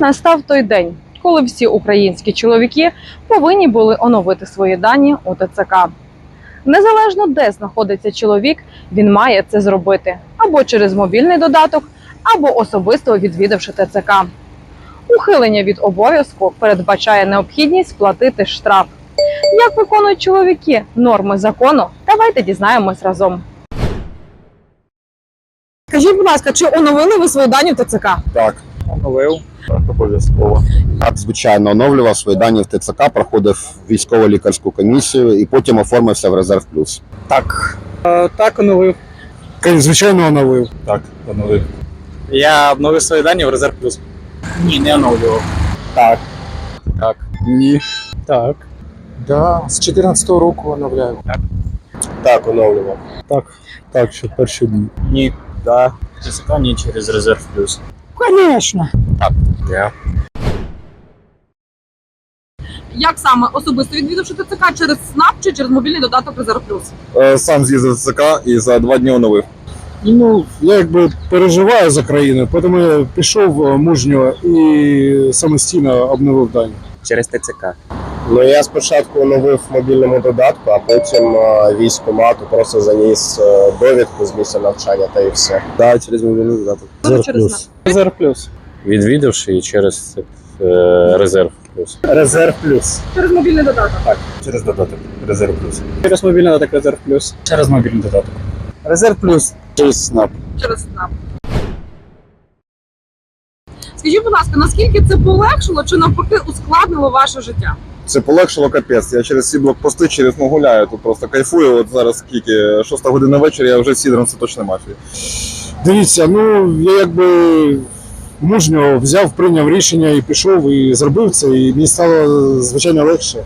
Настав той день, коли всі українські чоловіки повинні були оновити свої дані у ТЦК. Незалежно де знаходиться чоловік, він має це зробити або через мобільний додаток, або особисто відвідавши ТЦК. Ухилення від обов'язку передбачає необхідність сплатити штраф. Як виконують чоловіки норми закону? Давайте дізнаємось разом. Скажіть, будь ласка, чи оновили ви свої дані в ТЦК? Так, Оновив. так, обов'язково. Так, звичайно, оновлював свої дані в ТЦК, проходив військово-лікарську комісію і потім оформився в резерв плюс. Так. Е, так, оновив. Звичайно, оновив. Так, оновив. Я обновив свої дані в резерв плюс. Ні, не оновлював. Так. Так. Ні. Так. Да, з 14-го року оновляю. Так, Так, оновлював. Так, так, ще перші дні. Ні. Да. ТСК ні через резерв плюс. Звісно. Yeah. Як саме особисто відвідавши ТЦК через СНАП чи через мобільний додаток Резерв Плюс? Е, Сам з'їздив в ЦК і за два дні оновив. Ну, я якби переживаю за країну, тому я пішов е, мужньо і самостійно обновив дані. Через ТЦК. Ну я спочатку оновив в мобільному додатку, а потім е, військкомату просто заніс е, довідку з місця навчання та і все. Так, через мобільний додаток. через СНАП. Резерв плюс. відвідавши і через е, резерв плюс. Резерв плюс. Через мобільний додаток. Так, Через додаток. Резерв плюс. Через мобільний додаток резерв плюс. Через мобільний додаток. Резерв плюс. Через СНАП. Через СНАП. Скажіть, будь ласка, наскільки це полегшило чи навпаки ускладнило ваше життя? Це полегшило капець. Я через ці блокпости через ну, гуляю, тут просто кайфую. От зараз скільки, шоста година вечора, я вже сідром це точно мафії. Дивіться, ну я якби мужньо взяв, прийняв рішення і пішов, і зробив це, і мені стало звичайно легше.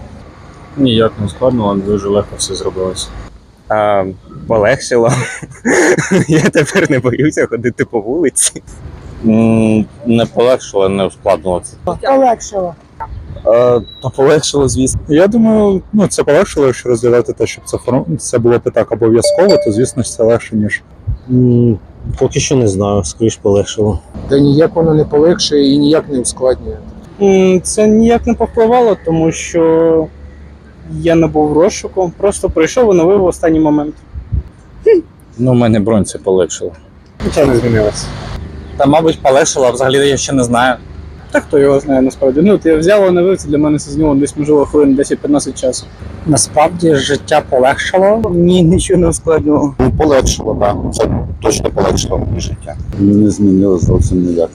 Ніяк не ускладнило, дуже легко все зробилося. А, полегшило. Я тепер не боюся ходити по вулиці. Не полегшило, не ускладнило це. Полегшило. Та полегшило, звісно. Я думаю, ну це полегшило, якщо розглядати те, щоб це це було б так обов'язково, то звісно ж це легше, ніж Поки що не знаю, скоріш полегшило. Та ніяк воно не полегшує і ніяк не ускладнює. М, Це ніяк не повпливало, тому що я не був в розшуку. Просто прийшов, оновив в останній момент. Ну, у мене бронь це полегшило. Нічого не змінилося. Та, мабуть, полегшило, а взагалі я ще не знаю. Та хто його знає насправді. Ну, от я взяв, оновив, це для мене це знову десь можливо хвилин 10-15 часу. Насправді життя полегшало. Ні, нічого не ускладнювало. Ну, полегшило, так. Це точно полегшило мені життя. не змінило зовсім ніяк.